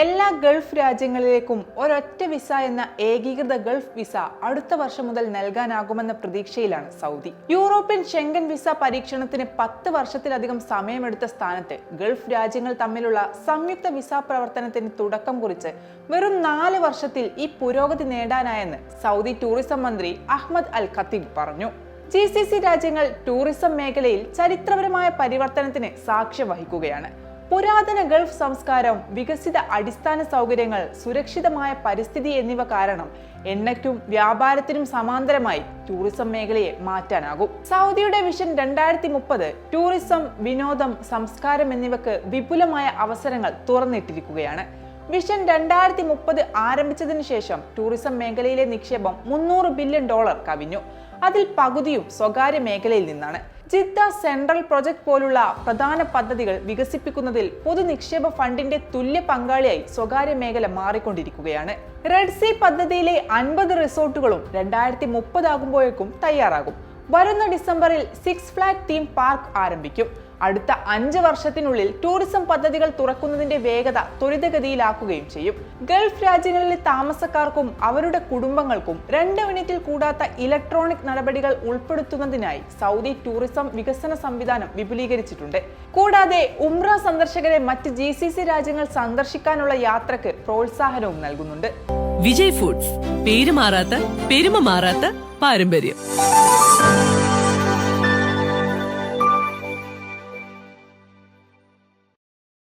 എല്ലാ ഗൾഫ് രാജ്യങ്ങളിലേക്കും ഒരൊറ്റ വിസ എന്ന ഏകീകൃത ഗൾഫ് വിസ അടുത്ത വർഷം മുതൽ നൽകാനാകുമെന്ന പ്രതീക്ഷയിലാണ് സൗദി. യൂറോപ്യൻ ഷെങ്കൻ വിസ പരീക്ഷണത്തിന് പത്ത് വർഷത്തിലധികം സമയമെടുത്ത സ്ഥാനത്ത് ഗൾഫ് രാജ്യങ്ങൾ തമ്മിലുള്ള സംയുക്ത വിസ പ്രവർത്തനത്തിന് തുടക്കം കുറിച്ച് വെറും നാല് വർഷത്തിൽ ഈ പുരോഗതി നേടാനായെന്ന് സൗദി ടൂറിസം മന്ത്രി അഹമ്മദ് അൽ ഖത്തീബ് പറഞ്ഞു. ജി സി സി രാജ്യങ്ങൾ ടൂറിസം മേഖലയിൽ ചരിത്രപരമായ പരിവർത്തനത്തിന് സാക്ഷ്യം വഹിക്കുകയാണ്. പുരാതന ഗൾഫ് സംസ്കാരം വികസിത അടിസ്ഥാന സൗകര്യങ്ങൾ സുരക്ഷിതമായ പരിസ്ഥിതി എന്നിവ കാരണം എണ്ണയ്ക്കും വ്യാപാരത്തിനും സമാന്തരമായി ടൂറിസം മേഖലയെ മാറ്റാനാകും. സൗദിയുടെ വിഷൻ രണ്ടായിരത്തി മുപ്പത് ടൂറിസം വിനോദം സംസ്കാരം എന്നിവക്ക് വിപുലമായ അവസരങ്ങൾ തുറന്നിട്ടിരിക്കുകയാണ്. വിഷൻ രണ്ടായിരത്തി മുപ്പത് ആരംഭിച്ചതിന് ശേഷം ടൂറിസം മേഖലയിലെ നിക്ഷേപം മുന്നൂറ് ബില്യൺ ഡോളർ കവിഞ്ഞു. അതിൽ പകുതിയും സ്വകാര്യ മേഖലയിൽ നിന്നാണ്. ജിദ്ദ സെൻട്രൽ പ്രൊജക്ട് പോലുള്ള പ്രധാന പദ്ധതികൾ വികസിപ്പിക്കുന്നതിൽ പൊതു നിക്ഷേപ ഫണ്ടിന്റെ തുല്യ പങ്കാളിയായി സ്വകാര്യ മേഖല മാറിക്കൊണ്ടിരിക്കുകയാണ്. റെഡ് സി പദ്ധതിയിലെ അൻപത് റിസോർട്ടുകളും രണ്ടായിരത്തി മുപ്പതാകുമ്പോഴേക്കും തയ്യാറാകും. വരുന്ന ഡിസംബറിൽ സിക്സ് ഫ്ലാഗ് തീം പാർക്ക് ആരംഭിക്കും. അടുത്ത അഞ്ച് വർഷത്തിനുള്ളിൽ ടൂറിസം പദ്ധതികൾ തുറക്കുന്നതിന്റെ വേഗത ത്വരിതഗതിയിലാക്കുകയും ചെയ്യും. ഗൾഫ് രാജ്യങ്ങളിലെ താമസക്കാർക്കും അവരുടെ കുടുംബങ്ങൾക്കും രണ്ട് മിനിറ്റിൽ കൂടാത്ത ഇലക്ട്രോണിക് നടപടികൾ ഉൾപ്പെടുത്തുന്നതിനായി സൗദി ടൂറിസം വികസന സംവിധാനം വിപുലീകരിച്ചിട്ടുണ്ട്. കൂടാതെ ഉംറ സന്ദർശകരെ മറ്റ് ജി രാജ്യങ്ങൾ സന്ദർശിക്കാനുള്ള യാത്രയ്ക്ക് പ്രോത്സാഹനവും നൽകുന്നുണ്ട്. വിജയ് ഫുഡ്സ് പേര് മാറാത്ത പെരുമ മാറാത്ത പാരമ്പര്യം.